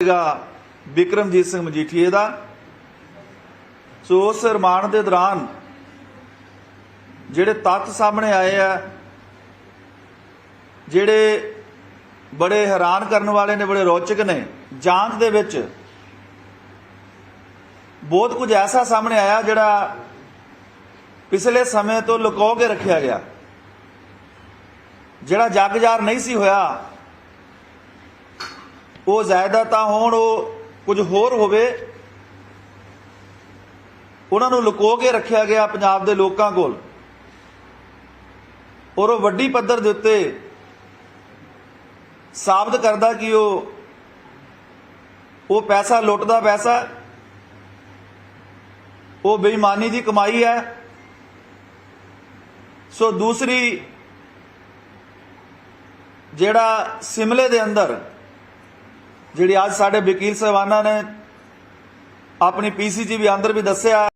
ਸੀਗਾ ਵਿਕਰਮਜੀਤ ਸਿੰਘ ਮਜੀਠੀਏ ਦਾ। ਸੋ ਉਸ ਰਿਮਾਂਡ ਦੇ ਦੌਰਾਨ ਜਿਹੜੇ ਤੱਥ ਸਾਹਮਣੇ ਆਏ ਆ, ਜਿਹੜੇ ਬੜੇ ਹੈਰਾਨ ਕਰਨ ਵਾਲੇ ਨੇ, ਬੜੇ ਰੋਚਕ ਨੇ, ਜਾਂਚ ਦੇ ਵਿੱਚ ਬਹੁਤ ਕੁਝ ਐਸਾ ਸਾਹਮਣੇ ਆਇਆ ਜਿਹੜਾ ਪਿਛਲੇ ਸਮੇਂ ਤੋਂ ਲੁਕੋ ਕੇ ਰੱਖਿਆ ਗਿਆ। ਜਿਹੜਾ ਜਗਜਾਰ ਨਹੀਂ ਸੀ ਹੋਇਆ ਉਹ ਜਾਇਦਾਦਾਂ ਹੋਣ ਉਹ ਕੁਝ ਹੋਰ ਹੋਵੇ। ਉਹਨਾਂ ਨੂੰ ਲੁਕੋ ਕੇ ਰੱਖਿਆ ਗਿਆ ਪੰਜਾਬ ਦੇ ਲੋਕਾਂ ਕੋਲ। ਔਰ ਉਹ ਵੱਡੀ ਪੱਧਰ ਦੇ ਉੱਤੇ ਸਾਬਤ ਕਰਦਾ ਕਿ ਉਹ ਉਹ ਪੈਸਾ ਲੁੱਟਦਾ ਪੈਸਾ ਉਹ ਬੇਈਮਾਨੀ ਦੀ ਕਮਾਈ ਹੈ। ਸੋ ਦੂਸਰੀ ਜਿਹੜਾ ਸਿਮਲੇ ਦੇ ਅੰਦਰ ਜਿਹੜੀ ਅੱਜ ਸਾਡੇ ਵਕੀਲ ਸਾਹਿਬਾਨਾਂ ਨੇ ਆਪਣੀ ਪੀਸੀਜੀ ਵੀ ਅੰਦਰ ਵੀ ਦੱਸਿਆ